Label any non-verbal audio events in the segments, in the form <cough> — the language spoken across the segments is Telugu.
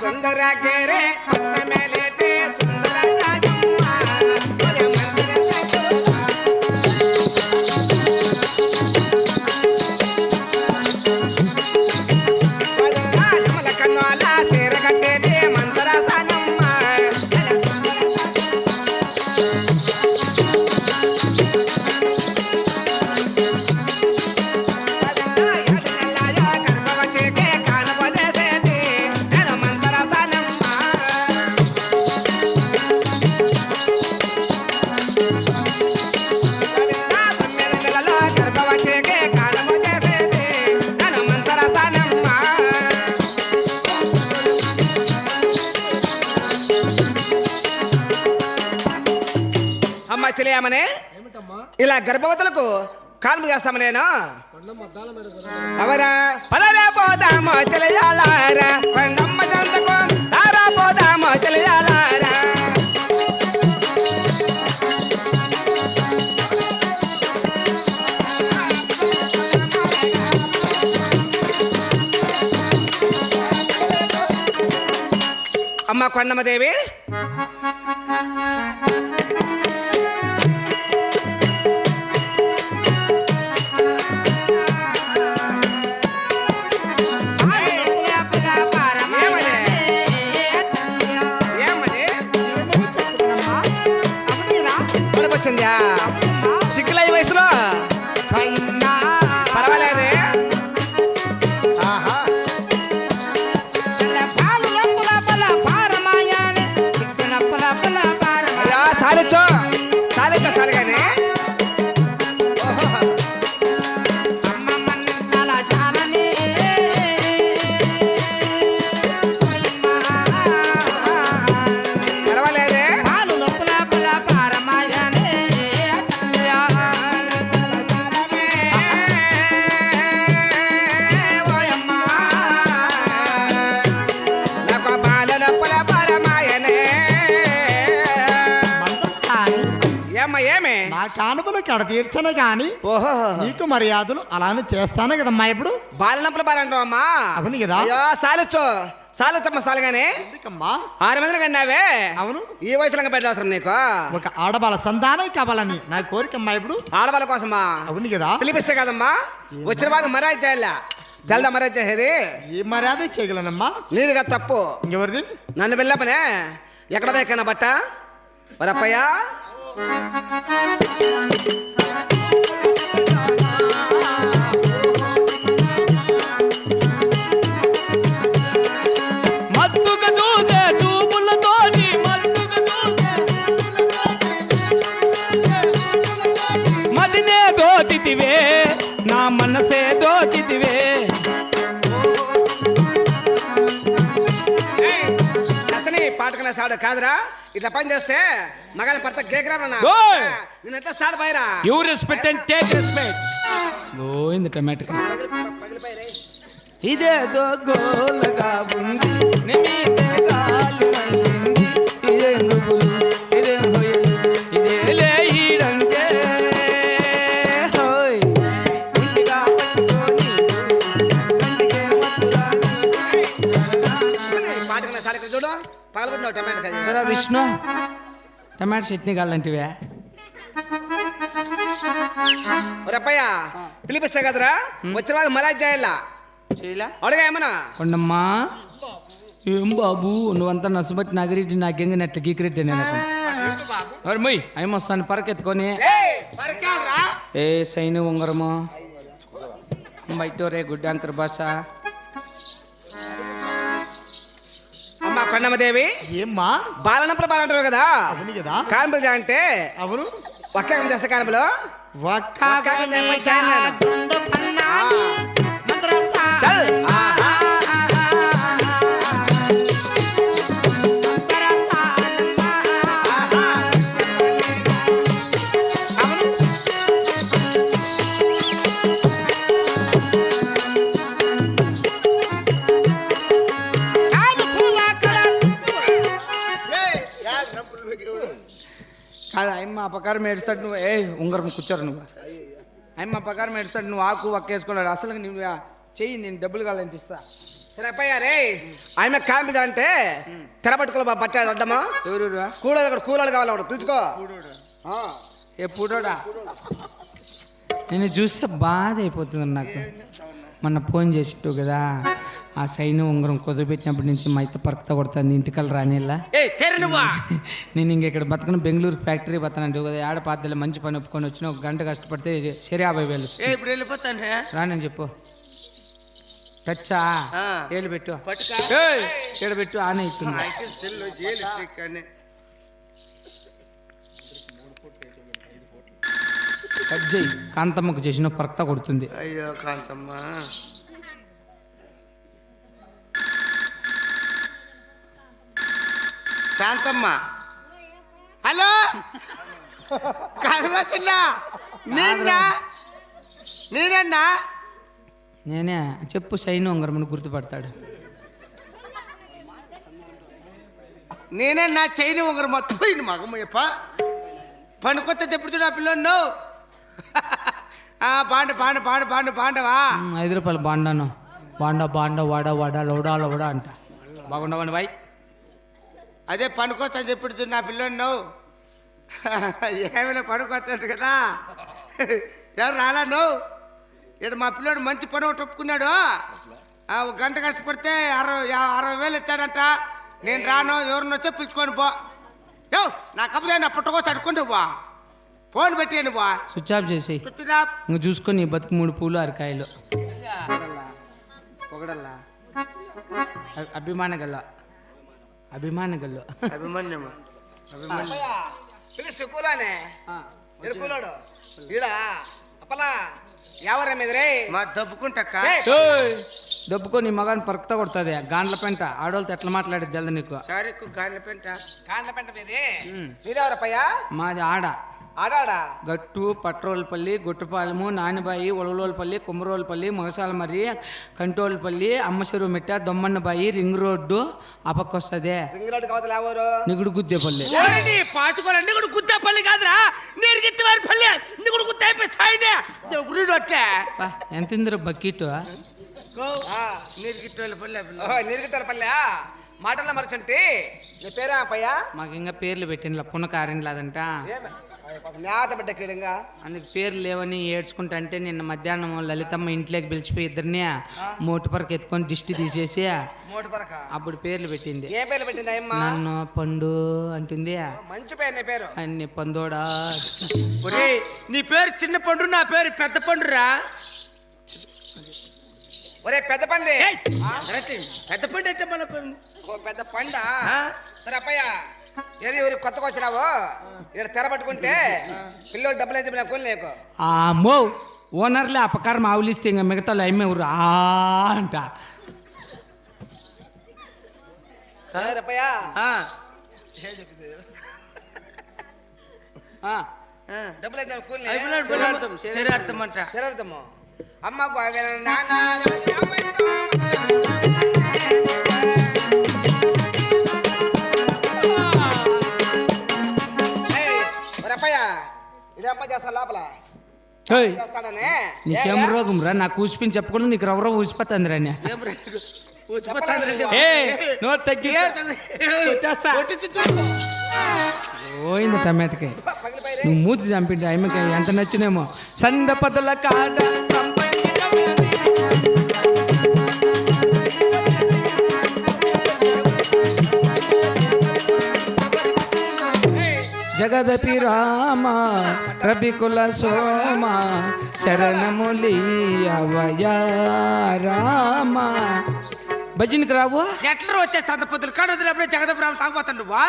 ಸುಂದರ ಕೆರೆ ಮೇಲೆ ఏమిటమ్మా? ఇలా గర్భవతులకు కాన్పు చేస్తాము నేను. అవరా పదరా పోదామో తెలియాలారా పండమ్మ పోదామో తెలియాలారా అమ్మ కొండమ్మదేవి కడ తీర్చను గాని ఓహో. నీకు మర్యాదలు అలానే చేస్తాను కదమ్మా ఇప్పుడు? బాలనప్పుల బాలంటావు అమ్మా అవును కదా. అయ్యో సాలిచ్చో. సాలిచ్చమ్మ సాలిగానే. ఎందుకమ్మా? ఆరు మందిని కన్నావే? అవును. ఈ వయసులో బిడ్డ అవసరం నీకు? ఒక ఆడబాల సంతానం కావాలని నా కోరికమ్మా ఇప్పుడు. ఆడవాళ్ళ కోసమా? అవును కదా. పిలిపిస్తే కదమ్మా. వచ్చిన బాగా మరాజ్ చేయాల? తెల్దా మరాజ్ చేసేది? ఏ మర్యాద చేయగలనమ్మా? నీదిగా తప్పు. ఇంకెవరిది? నన్ను వెళ్ళపనే ఎక్కడ బేకన్నా బట్ట? వరప్పయ్యా సాడు కాదురా. ఇట్లా పని చేస్తే మగల భర్త ఓయ్! నేను ఎట్లా సాడు పోయిరా you respect and take respect గోయింది tomato ఇదేదో గోలగా ఉంది. మళ్ళింది ఇదే నువ్వులు పాల్గొన్నావు టమాటా విష్ణు. టమాటో చట్నీ కావాలంటివే. వరప్పయ్య పిలిపిస్తే కదరా? వచ్చిన బాగా మరాజ్ చేయాల? అడుగా ఏమన్నా? కొండమ్మా ఏం బాబు నువ్వంతా నసబట్టి నాగిరెడ్డి నాకెంగ నెట్ల గీకిరెడ్డి నేను మరి మొయ్ అయ్యం వస్తాను పరకెత్తుకొని? ఏ సైను ఉంగరము. బయట రే గుడ్డాంకర్ భాష. అమ్మా కొండమ్మదేవి ఏమ్మా బాలంటారు కదా. అవును కదా. కాన్పులు అంటే అవును. ఒక్క చేస్తే కాన్పులు ఒక్క కాదు అయ్యమ్మ అపకారం ఏడుస్తాడు నువ్వు. ఏ ఉంగరం కూర్చోరు నువ్వు. అయ్యమ్మ అపకారం ఏడుస్తాడు నువ్వు ఆకు ఒక్కేసుకోలేదు అసలు నువ్వు చెయ్యి నేను డబ్బులు కావాలంటే ఇస్తా. సరే అప్పయ్య రే ఆమె కాన్పులు అంటే తెరపట్టుకులు పట్టాడు అడ్డమా కూలోడు అక్కడ కూలోడు కావాలి వాడు పిలుచుకో. ఏ నేను చూస్తే బాధ అయిపోతుంది నాకు. మొన్న ఫోన్ చేసిట్టు కదా. ఆ సైన్ ఉంగరం కుదిరిపెట్టినప్పటి నుంచి మా అయితే పరక్త కొడుతుంది ఇంటికల్ రానిలా <laughs> నేను ఇంక ఇక్కడ బతకను బెంగళూరు ఫ్యాక్టరీ బతనంటే కదా ఆడ పాతలో మంచి పని ఒప్పుకొని వచ్చిన ఒక గంట కష్టపడితే సరే యాభై వేలు ఇప్పుడు వెళ్ళిపోతాను? రానని చెప్పు. టచ్చా. ఏళ్ళు పెట్టు. ఈడ పెట్టు ఆనే ఇస్తుంది కట్ చేయి. కాంతమ్మకు చేసిన పరక్త కొడుతుంది. అయ్యో కాంతమ్మ. శాంతమ్మ. హలో? కాదురా చిన్న. నిన్న నేనన్నా? నేనే. చెప్పు సైన్ ఉంగరం అని గుర్తుపడతాడు. నేనే నా చైన్ ఒకరు మొత్తం పోయింది మగమ్మయ్యప్ప పనికొత్త ఎప్పుడు చూడ పిల్లోడు బాండ బాండ బాండ బాండ బాండవా? ఐదు రూపాయలు బాండాను. బాండా బాండా వాడ వాడ లౌడా లౌడా అంట. బాగుండవండి బాయ్. అదే పనికొచ్చని చెప్పుడు నా పిల్లోడు ఏమైనా పనికొచ్చంట కదా. ఎవరు రాలా నువ్వు? ఇక్కడ మా పిల్లోడు మంచి పని ఒకటి ఒప్పుకున్నాడు. ఒక గంట కష్టపడితే అరవై అరవై వేలు ఇచ్చాడంట. నేను రాను ఎవరిని వచ్చే పిలుచుకొని పో. యో నా కప్పుదే నా పుట్టకోసి అడుకుంటూ పో. ఫోన్ పెట్టాను బా స్విచ్ ఆఫ్ చేసి ఇంక చూసుకొని బతుకు మూడు పూలు అరకాయలు. పొగడల్లా? అ- అభిమాన గల్ల అభిమాన గల్లు అభిమన్యము. పిలిచి కూలానే కూలాడు. ఈడ అప్పలా ఎవరే మీదరే. మా దబ్బుకుంటక్క. దెబ్బకో నీ మగాన్ని పరుకుతా కొడుతుంది. గాండ్ల పెంట. ఆడవాళ్ళతో ఎట్లా మాట్లాడేది జల్ది నీకు? సారీకు గాండ్ల పెంట. గాండ్ల పెంట మీది? ఉమ్. మీదెవరప్పయ్యా? మాది ఆడ. ఆడాడా గట్టు పట్రోలపల్లి గుట్టపాలెము నానిబాయి ఉలవలోలపల్లి కుమ్మరోలపల్లి మొగసాలమర్రి కంటోలపల్లి అమ్మచెరువు మిట్ట దొమ్మన్నబాయి రింగ్ రోడ్డు అపక్కొస్తుంది రింగ్ రోడ్డు కవతలు ఎవరు నిగుడు గుద్దేపల్లి. ఎవరండి పాచుకోవాలండి కూడా గుద్దేపల్లి కాదురా. నేను గిట్టి వారి పల్లి. నీ కూడా గుద్ద అయిపోయి చాయినే గుడి వచ్చే బా, ఎంత ఇందిరా బకెట్ నీరు గిట్ట పల్లె నీరు గిట్టాల పల్లె. మాటల మరచంటి. నీ పేరా అప్పయ్యా మాకు ఇంకా పేర్లు పెట్టిన పున్న కారం లేదంట ఏమే నేత బిడ్డ కీడంగా అందుకు పేర్లు లేవని ఏడ్చుకుంటా అంటే నిన్న మధ్యాహ్నం లలితమ్మ ఇంట్లోకి పిలిచిపోయి ఇద్దరిని మోటుపరకు ఎత్తుకొని దిష్టి తీసేసి అప్పుడు పేర్లు పెట్టింది. ఏ పేరు పెట్టింది అయ్యమ్మ? నన్ను పండు అంటుంది. మంచి పేరు నీ పేరు. అన్ని పందోడా. ఒరే నీ పేరు చిన్న పండు నా పేరు పెద్ద పండురా. ఒరే పెద్ద పండి. పెద్ద పండు అంటే మన పండు. పెద్ద పండ? సరే అప్పయ్య. ఏది ఊరి కొత్తగా వచ్చినావు? ఇక్కడ తెర పట్టుకుంటే పిల్లోడు డబ్బులు అయితే నాకు కొని లేకు అమ్మో ఓనర్లే అపకారం ఆవులిస్తే ఇంకా మిగతా లైమే ఊరు? ఆ అంట. ఆ, డబ్బులు అయితే కొని శరీరార్థం, శరీరార్థం. అంట. శరీరార్థము అమ్మ గోవిన నాన్న చేస్తా లోపల. చేస్తాడనే నీకేం రోగం రా నాకు ఊసిపోయి చెప్పకుండా నీకు రవ్వ ఊసిపోతుంది రా ఏ నోరు తగ్గి. వచ్చేస్తా. పోయింది టమాటకాయ పగిలిపోయి నువ్వు మూతి చంపిండి ఆమెకి ఎంత నచ్చినేమో సందపదల కాడ జగదపి రామ రవికుల సోమ శరణములియవయ రామ. భజనకి రావు? ఎట్లా వచ్చే సంత పొద్దులు? కాడు వదిలేప్పుడే జగదపురం తాగిపోతాడు నువ్వా?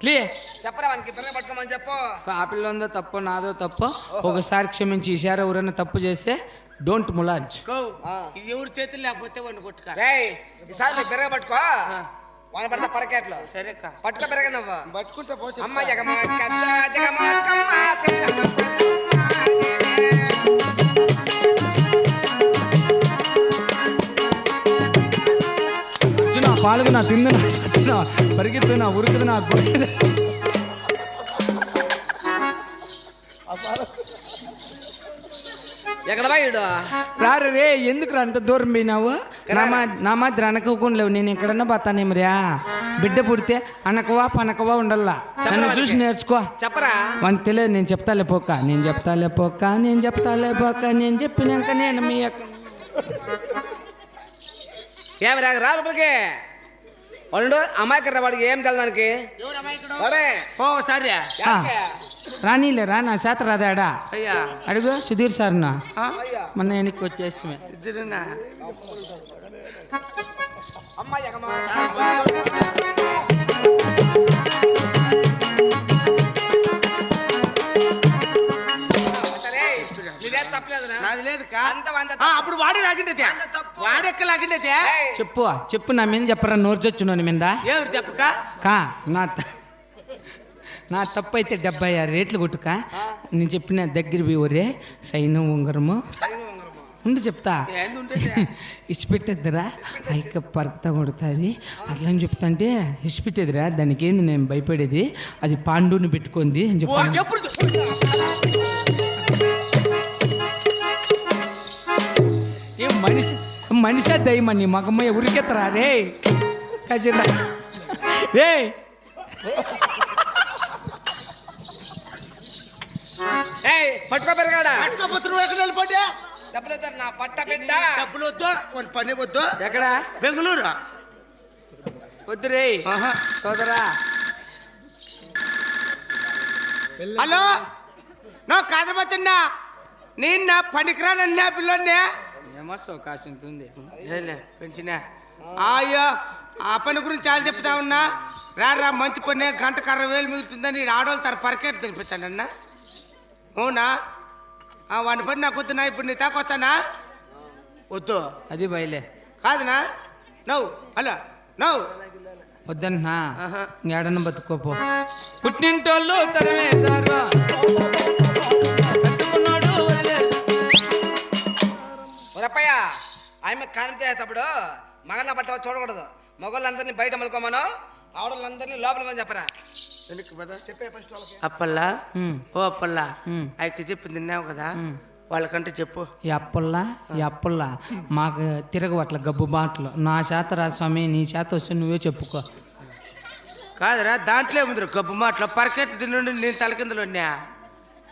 క్లే చెప్పరా వానికి పిల్లలు పట్టుకోమని చెప్పు. ఉందో తప్పో నాదో తప్పో ఒకసారి క్షమించి ఈసారి ఎవరైనా తప్పు చేస్తే డోంట్ ములాజ్. ఇది ఎవరి చేతులు లేకపోతే వాడిని కొట్టుక. రేయ్ ఈసారి నువ్వు పెరగ పట్టుకో. వాడిని పడితే పరకేట్లు. సరే పట్టుకో పెరగ నువ్వు. పట్టుకుంటే అమ్మ జగమ జగమ కమ్మ సెల్లమ్మ నా పాలుగు నా తిందు నా సత్తున పరిగెత్తు నా ఉరుకుదు ఎక్కడ పోయాడు రారు రే ఎందుకు రా అంత దూరం పోయినావు? నా మాదిరి అనకోకుండా లేవు నేను ఎక్కడన్నా పోతానేమరియా బిడ్డ పుడితే అనకవా పనకవా ఉండల్లా. నన్ను చూసి నేర్చుకో. చెప్పరా? వానికి తెలియదు నేను చెప్తాలే పోక నేను చెప్తాలే పోక నేను చెప్తాలే పోక నేను చెప్పినాక నేను మీ ఏమి రాక వాడు అమాయకర్ర వాడికి ఏం తెలదానికి వాడే. ఓ సరే రానీలే రా నా చేత రాదాడా? అయ్యా. అడుగు సుధీర్ సార్నా? అయ్యా మొన్న వెనక్కి వచ్చేసి ఇద్దరునా? నాది లేదు అప్పుడు వాడి లాగిండేది వాడెక్క లాగిండేది చెప్పు చెప్పు నా మీద చెప్పరా నోరు చచ్చున్నాను మీద? చెప్పక? కా నా త- నా తప్పు అయితే డెబ్బై ఆరు రేట్లు కొట్టుక. నేను చెప్పిన దగ్గర పోయి ఒరే సైను ఉంగరము. ఉండి చెప్తా. ఏంది ఉంటుంది? ఇచ్చిపెట్టేద్దరా అయిక పరకత కొడుతుంది. అట్లా అని చెప్తాంటే ఇచ్చిపెట్టేదిరా దానికి ఏంది నేను భయపడేది? అది పాండుని పెట్టుకుంది అని ఓ, మనిషి మనిషే దయ్యమని మగమ్మ ఉరికెత్తరా? రే కజిరా రే. ఏయ్ పట్టుకో పెరగాడా? ఎక్కడ వెళ్ళిపోతే డబ్బులు నా పట్ట బిడ్డ. డబ్బులు వద్దు వాడి పని వద్దు. ఎక్కడ? బెంగళూరు. సోదరా హలో? నువ్వు కాదపోతున్నా నేను నా పనికిరానన్నా పిల్లోనే ఏమో అవకాశం ఉంది ఏలే, పెంచినా. అయ్యో ఆ పని గురించి చాలా చెప్తా ఉన్నా. రా రా మంచి పని గంటకు అరవై వేలు మిగులుతుందని ఆడవాళ్ళు తన పరికెట్ తినిపించండి అన్న. అవునా? వాని పని నాకు వద్దునా? ఇప్పుడు నీ తాకొచ్చానా వద్దు. అది బయలే. కాదునా? నవ్వు. హలో నవ్వు. వద్దన్నా. ఏడన్న బతుకోపో పుట్టింటోళ్ళు తరవేశారు రప్పయ్య ఆమె కానితేటప్పుడు మగన్న పట్ట చూడకూడదు. మగవాళ్ళందరినీ బయట మలుకోమను ఆడవాళ్ళందరినీ లోపలికి చెప్పరా. చెప్పే ఫస్ట్ అప్పల్లా? ఓ అప్పల్లా. ఆయనకి చెప్పింది విన్నావు కదా. వాళ్ళకంటే చెప్పు. ఈ అప్పుల్లా ఈ అప్పుల్లా మాకు తిరగవు అట్లా గబ్బు బాటలు. నా చేత రా స్వామి నీ చేత వస్తే నువ్వే చెప్పుకో. కాదురా దాంట్లో ఏముందిరా గబ్బు మాటలు? పరికెట్ తిన్నుండి నేను తలకిందులు ఉన్నా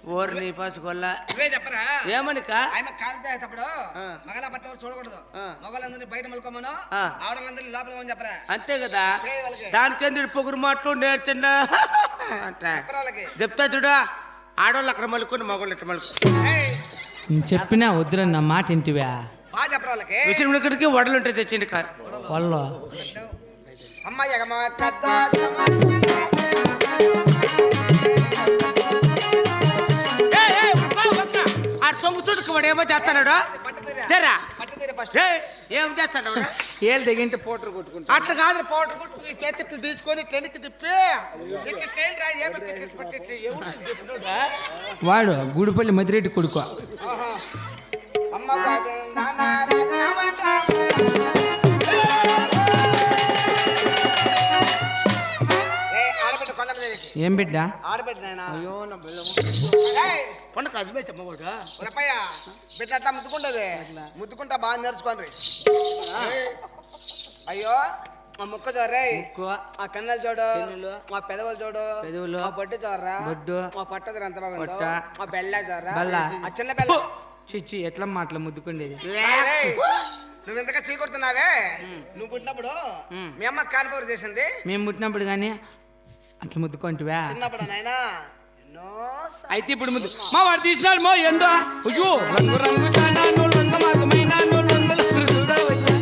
ఓరు నీ పాసుకోల్లా నువ్వే చెప్పరా? ఏమనిక? ఆమె కానితేటప్పుడు ఆ. మగన్న పట్ట చూడకూడదు. ఆ. మగవాళ్ళందరినీ బయట మలుకోమను ఆ. ఆడవాళ్ళందరినీ లోపలికి చెప్పరా? అంతే కదా. దానికెందుకు పొగురు మాటలు నేర్చండా అంట. చెప్తా చూడు. ఆడవాళ్ళు అక్కడ మలుకొని మగవాళ్ళు ఇట్లా మలుకు. చెప్పినా వద్దురా నా మాట ఇంటివా బాగా చెప్పరా వాళ్ళకి? విసిన ఇక్కడికి వడలు. ఉంటాయి తెచ్చిండి వాళ్ళు అమ్మాయి ఏమో చేస్తాడు ఏం చేస్తాడు? ఏళ్ళు దిగింటే పోటర్ కొట్టుకుంటా అట్లా కాదు పౌడర్ కొట్టుకుని చేతి ఇట్లా తీసుకొని టెన్కి తిప్పి? వాడు గూడిపల్లి మదిరెడ్డి కొడుకు. అమ్మ గోవిందన ఏం బిడ్డ? ఆడబిడ్డ పండుగ అది చెప్పవాడు ఉరపయ్య, బిడ్డ అట్లా ముద్దుకుంటది. ముద్దుకుంటా బాగా నేర్చుకోండి. అయ్యో మా ముక్క చూడరే? మా కన్నెలు చూడు. మా పెదవులు చూడు. పెదవులు. మా బొడ్డు చూడరా? బొడ్డు. మా పట్టది ఎంత బాగుందో. మా బెల్ల చూడరా. ఆ చిన్న బెల్ల. చిచ్చి ఎట్లా మాటలు ముద్దుకుండేది? నువ్వు ఇంతగా చీకొడుతున్నావే? నువ్వు పుట్టినప్పుడు మ్. మీ అమ్మ కానిపూర చేసింది? మేము పుట్టినప్పుడు కానీ అట్లా ముద్దుకుంటువా? చిన్నప్పుడు నాయనా ఎన్నో సా- అయితే ఇప్పుడు ముద్దు. మా వాడు తీసినాడు మో ఎందో అయ్యో రంగు రంగు జానాను రంగు మార్గమైనాను రంగుల చూడవయ్యా.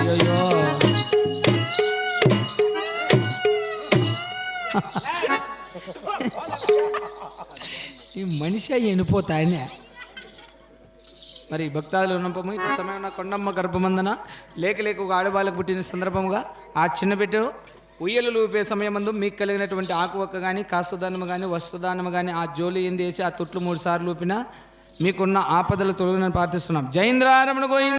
అయ్యయ్యో. ఈ మనిషి ఎనిపోతాయనే. మరి భక్తాదులు ఉన్నపము ఇటు సమయం కొండమ్మ గర్భమందన. లేక లేక ఒక ఆడవాళ్ళకు పుట్టిన సందర్భముగా ఆ చిన్న బిడ్డను ఉయ్యలు లూపే సమయమందు మీకు కలిగినటువంటి ఆకువక్క కానీ కాస్తదానము కానీ వస్త్రదానము కానీ ఆ జోలి చేసి ఆ తొట్లు మూడు సార్లు లూపినా మీకున్న ఆపదలు తొలగినని ప్రార్థిస్తున్నాం. జైంద్రారమణ గోవింద